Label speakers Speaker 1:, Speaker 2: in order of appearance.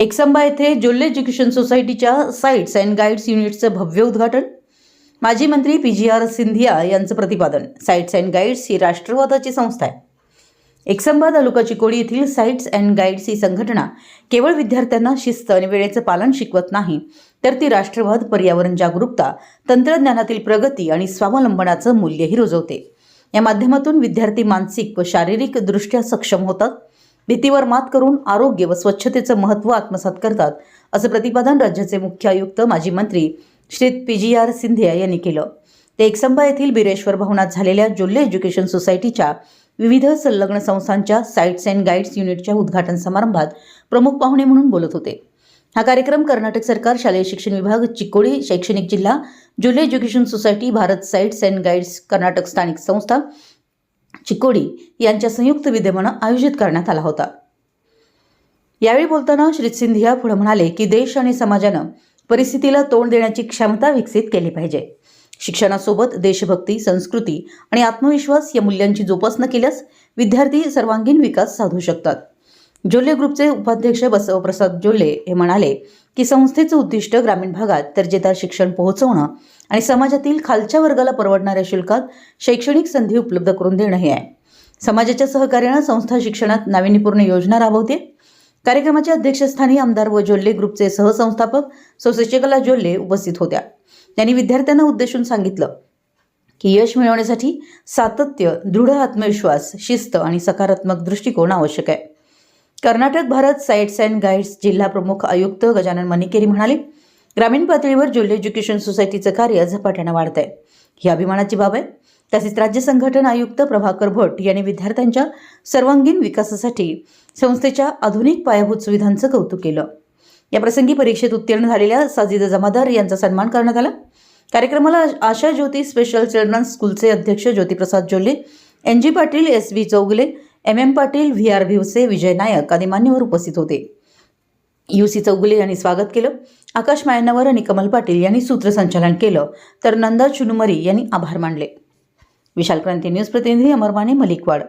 Speaker 1: एकसंबा येथे जुल्ले एज्युकेशन सोसायटीच्या scouts and guides युनिटचं भव्य उद्घाटन माजी मंत्री पी जी आर सिंधिया यांचं प्रतिपादन साईट्स अँड गाईड्स ही राष्ट्रवादाची संस्था आहे. एकसंबा तालुका चिकोडी येथील साईट्स अँड गाईड्स ही संघटना केवळ विद्यार्थ्यांना शिस्त आणि वेळेचं पालन शिकवत नाही तर ती राष्ट्रवाद पर्यावरण जागरूकता तंत्रज्ञानातील प्रगती आणि स्वावलंबनाचं मूल्यही रुजवते. या माध्यमातून विद्यार्थी मानसिक व शारीरिकदृष्ट्या सक्षम होतात भीतीवर मात करून आरोग्य व स्वच्छतेचं महत्त्व आत्मसात करतात असं प्रतिपादन राज्याचे मुख्य आयुक्त माजी मंत्री Shri P G R Scindia यांनी केलं. ते एकसंबा येथील बिरेश्वर भवनात झालेल्या जोल्ले एज्युकेशन सोसायटीच्या विविध संलग्न संस्थांच्या साईट्स अँड गाईड्स युनिटच्या उद्घाटन समारंभात प्रमुख पाहुणे म्हणून बोलत होते. हा कार्यक्रम कर्नाटक सरकार शालेय शिक्षण विभाग चिकोडी शैक्षणिक जिल्हा Jolle education society Bharat scouts and guides Karnataka स्थानिक संस्था चिकोडी यांच्या संयुक्त विद्यमानं आयोजित करण्यात आला होता. यावेळी बोलताना श्री सिंधिया पुढे म्हणाले की देश आणि समाजानं परिस्थितीला तोंड देण्याची क्षमता विकसित केली पाहिजे. शिक्षणासोबत देशभक्ती संस्कृती आणि आत्मविश्वास या मूल्यांची जोपासना केल्यास विद्यार्थी सर्वांगीण विकास साधू शकतात. जोल्ले ग्रुपचे उपाध्यक्ष बसवप्रसाद जोल्ले हे म्हणाले की संस्थेचं उद्दिष्ट ग्रामीण भागात दर्जेदार शिक्षण पोहोचवणं आणि समाजातील खालच्या वर्गाला परवडणाऱ्या शुल्कात शैक्षणिक संधी उपलब्ध करून देणं हे आहे. समाजाच्या सहकार्यानं संस्था शिक्षणात नाविन्यपूर्ण योजना राबवते. कार्यक्रमाच्या अध्यक्षस्थानी आमदार व जोल्ले ग्रुपचे सहसंस्थापक सौ शशिकला जोल्ले उपस्थित होत्या. त्यांनी विद्यार्थ्यांना उद्देशून सांगितलं की यश मिळवण्यासाठी सातत्य दृढ आत्मविश्वास शिस्त आणि सकारात्मक दृष्टिकोन आवश्यक आहे. Karnataka Bharat scouts and guides जिल्हा प्रमुख आयुक्त गजानन मणिकेरी म्हणाले ग्रामीण पातळीवर जिल्हा एज्युकेशन सोसायटीचं कार्य झपाट्यानं वाढत आहे ही अभिमानाची बाब आहे. तसेच राज्य संघटन आयुक्त प्रभाकर भट यांनी विद्यार्थ्यांच्या सर्वांगीण विकासासाठी संस्थेच्या आधुनिक पायाभूत सुविधांचं कौतुक केलं. या प्रसंगी परीक्षेत उत्तीर्ण झालेल्या साजिद जमादार यांचा सन्मान करण्यात आला. कार्यक्रमाला आशा ज्योती स्पेशल चिल्ड्रन स्कूलचे अध्यक्ष Jyotiprasad Jolle N G Patil S V Chougale M M Patil V R Bhivase Vijay Nayak आदी मान्यवर उपस्थित होते. यू सी चौगुले यांनी स्वागत केलं. आकाश मायनावर आणि कमल पाटील यांनी सूत्रसंचालन केलं. तर नंदा चुनुमरी यांनी आभार मानले. विशाल क्रांती न्यूज प्रतिनिधी अमरमाने मलिकवाड.